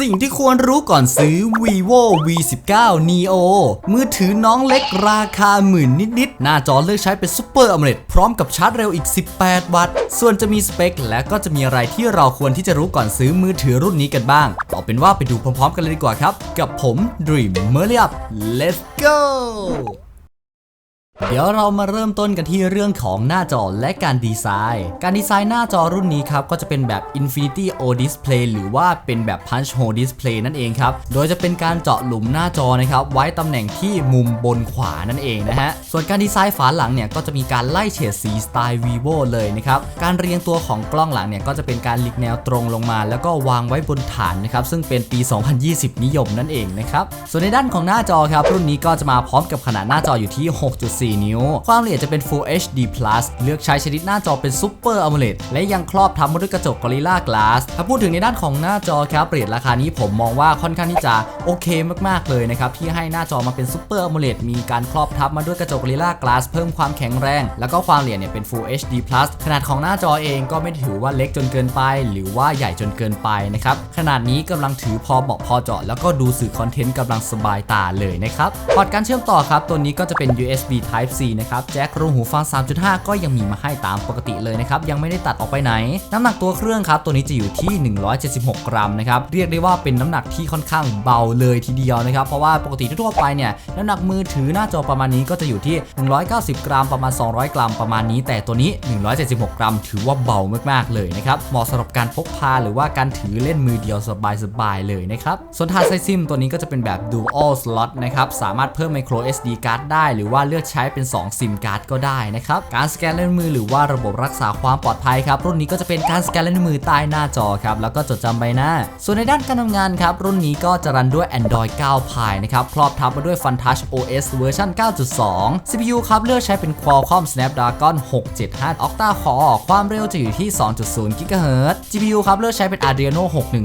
สิ่งที่ควรรู้ก่อนซื้อ vivo v 1 9 neo มือถือน้องเล็กราคาหมื่นนิดๆ หน้าจอเลือกใช้เป็น Super AMOLED พร้อมกับชาร์จเร็วอีก 18 วัตต์ ส่วนจะมีสเปค และก็จะมีอะไรที่เราควรที่จะรู้ก่อนซื้อมือถือรุ่นนี้กันบ้าง เอาเป็นว่าไปดูพร้อมๆ กันเลยดีกว่าครับ กับผม Dream m e r l i up let's go เดี๋ยวเรามาเริ่มต้นกันที่เรื่องของหน้าจอและการดีไซน์ การดีไซน์หน้าจอรุ่นนี้ครับ ก็จะเป็นแบบ Infinity O Display หรือว่าเป็นแบบ Punch Hole Display นั่นเองครับ โดยจะเป็นการเจาะหลุมหน้าจอนะครับ ไว้ตำแหน่งที่มุมบนขวานั่นเองนะฮะ ส่วนการดีไซน์ฝาหลังเนี่ย ก็จะมีการไล่เฉดสีสไตล์ vivo เลยนะครับ การเรียงตัวของกล้องหลังเนี่ย ก็จะเป็นการหลีกแนวตรงลงมา แล้วก็วางไว้บนฐานนะครับ ซึ่งเป็นปี 2020 นิยมนั่นเองนะครับ ส่วนในด้านของหน้าจอครับ รุ่นนี้ก็จะมาพร้อมกับขนาดหน้าจออยู่ที่ 6.4นิ้ว ความละเอียดจะเป็น Full HD Plus เลือกใช้ชนิดหน้าจอเป็น Super AMOLED และยังครอบทับมาด้วยกระจก Gorilla Glass ถ้าพูดถึงในด้านของหน้าจอครับเรทราคานี้ผมมองว่าค่อนข้างที่จะโอเคมากๆเลยนะครับ ที่ให้หน้าจอมาเป็น Super AMOLED มีการครอบทับมาด้วยกระจก Gorilla Glass เพิ่มความแข็งแรง แล้วก็ความละเอียดเนี่ยเป็น Full HD Plus ขนาดของหน้าจอเองก็ไม่ถือว่าเล็กจนเกินไป หรือว่าใหญ่จนเกินไปนะครับขนาดนี้กำลังถือพอเหมาะพอเจาะ แล้วก็ดูสื่อคอนเทนต์กำลังสบายตาเลยนะครับพอร์ตการเชื่อมต่อครับ ตัวนี้ก็จะเป็น USB Type C นะครับแจ็ครูหูฟัง 3.5 ก็ยังมีมาให้ตามปกติเลยนะครับ ยังไม่ได้ตัดออกไปไหน น้ำหนักตัวเครื่องครับ ตัวนี้จะอยู่ที่ 176 กรัมนะครับ เรียกได้ว่าเป็นน้ำหนักที่ค่อนข้างเบาเลยทีเดียวนะครับ เพราะว่าปกติทั่วไปเนี่ย น้ำหนักมือถือหน้าจอประมาณนี้ก็จะอยู่ที่ 190 กรัมประมาณ 200 กรัมประมาณนี้ แต่ตัวนี้ 176 กรัม ถือว่าเบามากๆเลยนะครับเหมาะสำหรับการพกพาหรือว่าการถือเล่นมือเดียวสบายๆเลยนะครับส่วนทาร์ไซซิมตัวนี้ก็จะเป็นแบบ dual slot นะครับสามารถเพิ่ม micro SD card ได้ หรือว่าเลือกใช้เป็น 2 ซิมการ์ดก็ได้นะครับการสแกนลายนิ้วมือหรือว่าระบบรักษาความปลอดภัยครับรุ่นนี้ก็จะเป็นการสแกนลายนิ้วมือใต้หน้าจอครับแล้วก็จดจำใบหน้า ส่วนในด้านการทำงานครับรุ่นนี้ก็จะรันด้วย Android 9 Pie นะครับครอบทับมาด้วย FunTouch OS เวอร์ชัน9.2 CPU ครับเลือกใช้เป็น Qualcomm Snapdragon 675 Octa Core ความเร็วจะอยู่ที่ 2.0 GHz GPU ครับเลือกใช้เป็น Adreno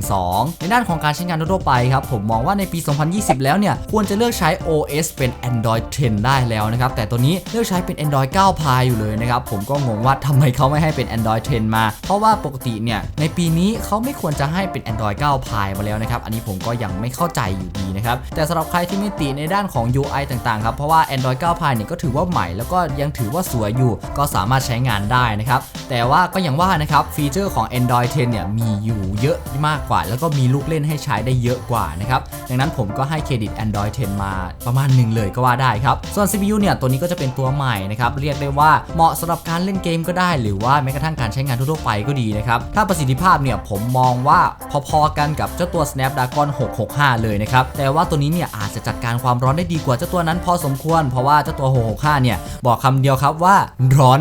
612 ในด้านของการใช้งานทั่วไปครับผมมองว่าในปี 2020 แล้วเนี่ยควรจะเลือกใช้ OS เป็น Android 10 ได้แล้วนะครับแต่ตัวนี้เลือกใช้เป็น Android 9 Pie อยู่เลยนะครับ ผมก็งงว่าทำไมเขาไม่ให้เป็น Android 10 มา เพราะว่าปกติเนี่ย ในปีนี้เขาไม่ควรจะให้เป็น Android 9 Pie มาแล้วนะครับ อันนี้ผมก็ยังไม่เข้าใจอยู่ดีนะครับ แต่สำหรับใครที่ไม่ติในด้านของ UI ต่างๆครับเพราะว่า Android 9 Pie เนี่ยก็ถือว่าใหม่แล้วก็ยังถือว่าสวยอยู่ ก็สามารถใช้งานได้นะครับแต่ว่าก็ยังว่านะครับฟีเจอร์ของ Android 10 เนี่ยมีอยู่เยอะมากกว่า แล้วก็มีลูกเล่นให้ใช้ได้เยอะกว่านะครับดังนั้นผมก็ให้เครดิต Android 10 มาประมาณหนึ่งเลยก็ว่าได้ครับส่วน CPU เนี่ยตัวนี้ก็จะเป็นตัวใหม่นะครับเรียกได้ว่าเหมาะสำหรับการเล่นเกมก็ได้ หรือว่าแม้กระทั่งการใช้งานทั่วไปก็ดีนะครับถ้าประสิทธิภาพเนี่ยผมมองว่าพอๆกันกับเจ้าตัว Snapdragon 665 เลยนะครับแต่ว่าตัวนี้เนี่ยอาจจะจัดการความร้อนได้ดีกว่าเจ้าตัวนั้นพอสมควร เพราะว่าเจ้าตัว 665 เนี่ยบอกคำเดียวครับว่าร้อน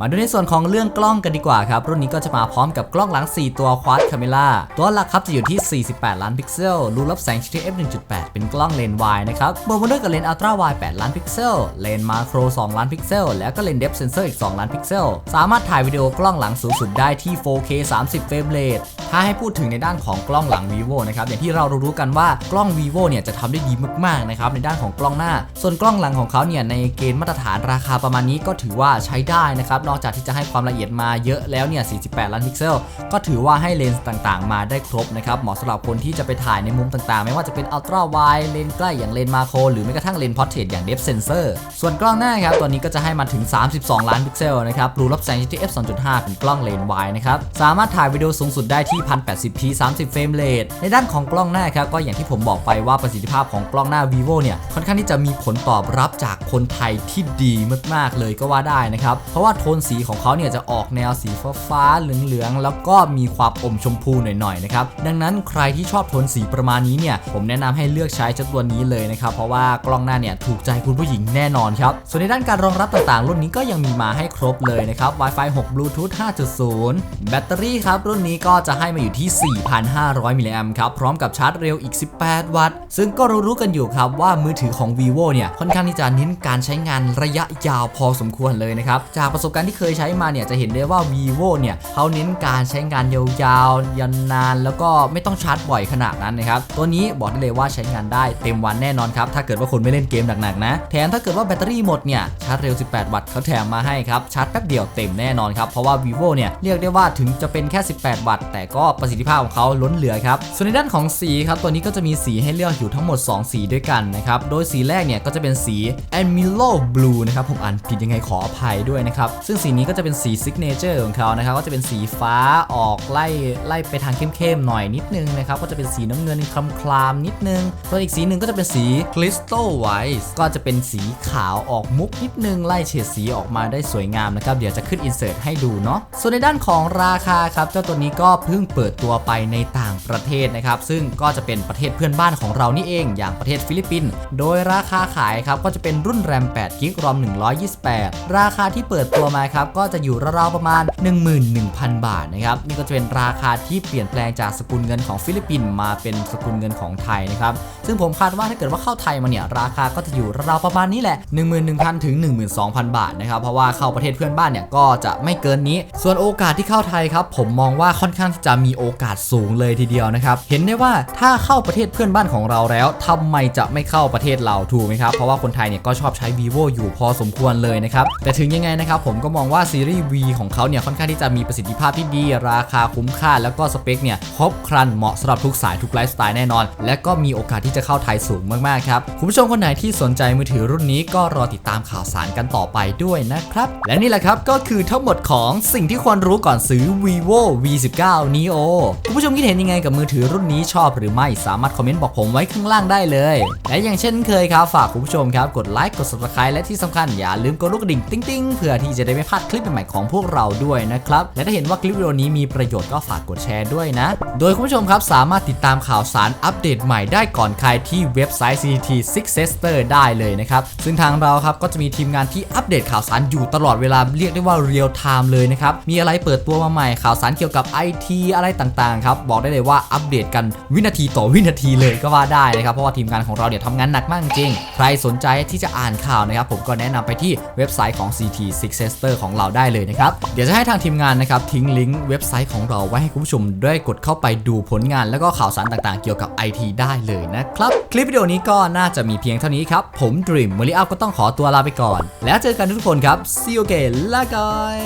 มาดูในส่วนของเรื่องกล้องกันดีกว่าครับรุ่นนี้ก็จะมาพร้อมกับกล้องหลัง 4 ตัว Quad Camera ตัวหลักครับจะอยู่ที่ 48 ล้านพิกเซลรูรับแสง f 1.8 เป็นกล้องเลนส์วายนะครับบวกมาด้วยกับเลนส์อัลตร้าไว8ล้านพิกเซลเลนส์มาโคร 2 ล้านพิกเซล แล้วก็เลนส์เดฟเซนเซอร์อีก 2 ล้านพิกเซล สามารถถ่ายวิดีโอกล้องหลังสูงสุดได้ที่ 4K 30 เฟรมเรทถ้าให้พูดถึงในด้านของกล้องหลัง vivo นะครับอย่างที่เรารู้กันว่ากล้อง vivo เนี่ยจะทำได้ดีมากๆนะครับในด้านของกล้องหน้า ส่วนกล้องหลังของเขาเนี่ยในเกณฑ์มาตรฐานราคาประมาณนี้ก็ถือว่าใช้ได้นะครับนอกจากที่จะให้ความละเอียดมาเยอะแล้วเนี่ย 48 ล้านพิกเซล ก็ถือว่าให้เลนส์ต่างๆ มาได้ครบนะครับเหมาะสำหรับคนที่จะไปถ่ายในมุมต่างๆ ไม่ว่าจะเป็นอัลตร้าไวเลนส์ใกล้อย่างเลนส์มาโครหรือแม้กระทั่งเลนส์พอร์เทรตอย่างเดฟเซนเซอร์ส่วนกล้องหน้าครับตัวนี้ก็จะให้มาถึง 32 ล้านพิกเซลนะครับรูรับแสง TF 2.5 เป็นกล้องเลนส์วายนะครับสามารถถ่ายวิดีโอสูงสุดได้ที่ 1080p 30 เฟรมเรทในด้านของกล้องหน้าครับก็อย่างที่ผมบอกไปว่าประสิทธิภาพของกล้องหน้า vivo เนี่ยค่อนข้างที่จะมีผลตอบรับจากคนไทยที่ดีมากๆเลยก็ว่าได้นะครับเพราะว่าโทนสีของเขาเนี่ยจะออกแนวสีฟ้าๆเหลืองๆแล้วก็มีความอมชมพูหน่อยๆนะครับดังนั้นใครที่ชอบโทนสีประมาณนี้เนี่ยผมแนะนำให้เลือกใช้เจ้าตัวนี้เลยนะครับเพราะว่ากล้องหน้าเนี่ยถูกใจคุณผู้หญิงแน่นอนครับ ส่วนในด้านการรองรับต่างๆ รุ่นนี้ก็ยังมีมาให้ครบเลยนะครับ Wi-Fi 6 Bluetooth 5.0 แบตเตอรี่ครับ รุ่นนี้ก็จะให้มาอยู่ที่ 4,500 มิลลิแอมครับ พร้อมกับชาร์จเร็วอีก 18 วัตต์ ซึ่งก็รู้ๆกันอยู่ครับว่ามือถือของ vivo เนี่ย ค่อนข้างที่จะเน้นการใช้งานระยะยาวพอสมควรเลยนะครับ จากประสบการณ์ที่เคยใช้มาเนี่ยจะเห็นได้ว่า vivo เนี่ยเขาเน้นการใช้งานยาวๆยันนาน แล้วก็ไม่ต้องชาร์จบ่อยขนาดนั้นนะครับ ตัวนี้บอกได้เลยว่าใช้งานได้เต็มวันแน่นอนครับ ถ้าเกิดว่าคุณไม่เล่นเกมหนักๆนะ แถมถ้าเกิดว่าแบตเตอรี่หมดเนี่ยชาร์จเร็ว 18 วัตต์เขาแถมมาให้ครับชาร์จแป๊บเดียวเต็มแน่นอนครับเพราะว่า vivo เนี่ยเรียกได้ว่าถึงจะเป็นแค่ 18 วัตต์แต่ก็ประสิทธิภาพของเขาล้นเหลือครับส่วนในด้านของสีครับตัวนี้ก็จะมีสีให้เลือกอยู่ทั้งหมด 2 สีด้วยกันนะครับโดยสีแรกเนี่ยก็จะเป็นสี Amilo Blue นะครับผมอ่านผิดยังไงขออภัยด้วยนะครับซึ่งสีนี้ก็จะเป็นสี Signature ของเขานะครับก็จะเป็นสีฟ้าออกไล่ไล่ไปทางเข้มๆหน่อยนิดนึงนะครับก็จะเป็นสีน้ำเงินคลำคลามๆนิดนึงส่วนอีกสีหนึ่งก็จะเป็นสี Crystal White ก็จะเป็นสีขาวออกมุกนิดนึงไล่เฉดสีออกมาได้สวยงามนะครับเดี๋ยวจะขึ้นอินเสิร์ตให้ดูเนาะส่วนในด้านของราคาครับเจ้าตัวนี้ก็เพิ่งเปิดตัวไปในต่างประเทศนะครับซึ่งก็จะเป็นประเทศเพื่อนบ้านของเรานี่เองอย่างประเทศฟิลิปปินส์โดยราคาขายครับก็จะเป็นรุ่นแรม8กิกรอม128 ราคาที่เปิดตัวมาครับก็จะอยู่ราวๆประมาณ 11,000 บาทนะครับนี่ก็จะเป็นราคาที่เปลี่ยนแปลงจากสกุลเงินของฟิลิปปินส์มาเป็นสกุลเงินของไทยนะครับซึ่งผมคาดว่าถ้าเกิดว่าเข้าไทยมาเนี่ยราคาก็จะอยู่ราวๆประมาณนี้แหละ1 11,000 ถึง 12,000 บาทนะครับ เพราะว่าเข้าประเทศเพื่อนบ้านเนี่ยก็จะไม่เกินนี้ ส่วนโอกาสที่เข้าไทยครับ ผมมองว่าค่อนข้างที่จะมีโอกาสสูงเลยทีเดียวนะครับ เห็นได้ว่าถ้าเข้าประเทศเพื่อนบ้านของเราแล้วทำไมจะไม่เข้าประเทศเราถูกไหมครับ เพราะว่าคนไทยเนี่ยก็ชอบใช้ vivo อยู่พอสมควรเลยนะครับ แต่ถึงยังไงนะครับผมก็มองว่าซีรีส์ V ของเขาเนี่ยค่อนข้างที่จะมีประสิทธิภาพที่ดี ราคาคุ้มค่า แล้วก็สเปคเนี่ยครบครันเหมาะสำหรับทุกสายทุกไลฟ์สไตล์แน่นอน และก็มีโอกาสที่จะเข้าไทยสูงมากๆครับคุณผู้ชมคนไหนที่สนใจมือถือรุ่นนี้ก็รอติดตามข่าวสารกันต่อไปด้วยนะครับ และนี่แหละครับก็คือทั้งหมดของสิ่งที่ควรรู้ก่อนซื้อ vivo v19 neo คุณผู้ชมคิดเห็นยังไงกับมือถือรุ่นนี้ชอบหรือไม่สามารถคอมเมนต์บอกผมไว้ข้างล่างได้เลย และอย่างเช่นเคยครับฝากคุณผู้ชมครับกดไลค์กด subscribe และที่สำคัญอย่าลืมกดลูกกระดิ่งติ๊งๆเพื่อที่จะได้ไม่พลาดคลิปใหม่ๆของพวกเราด้วยนะครับและถ้าเห็นว่าคลิปวิดีโอนี้มีประโยชน์ก็ฝากกดแชร์ด้วยนะ โดยคุณผู้ชมครับสามารถติดตามข่าวสารอัปเดตใหม่ได้ก่อนใครที่เว็บไซต์ CT Successor ได้เลยนะครับซึ่งทางเราครับก็จะมีทีมงานที่อัปเดตข่าวสารอยู่ตลอดเวลาเรียกได้ว่าเรียลไทม์เลยนะครับมีอะไรเปิดตัวมาใหม่ข่าวสารเกี่ยวกับ IT อะไรต่างๆครับบอกได้เลยว่าอัปเดตกันวินาทีต่อวินาทีเลยก็ว่าได้นะครับเพราะว่าทีมงานของเราเนี่ยทำงานหนักมากจริงใครสนใจที่จะอ่านข่าวนะครับผมก็แนะนำไปที่เว็บไซต์ของ CT Successor ของเราได้เลยนะครับเดี๋ยวจะให้ทางทีมงานนะครับทิ้งลิงก์เว็บไซต์ของเราไว้ให้คุณผู้ชมได้กดเข้าไปดูผลงาน แล้วก็ข่าวสารต่างๆ เกี่ยวกับ IT ได้เลยนะครับคลิปวิดีโอนี้ก็น่าจะมีเพียงเท่านี้ครับผม Dream ม o ริอัพก็ต้องขอตัวลาไปก่อน แล้วเจอกันทุกคนครับ see you again ลาก่อย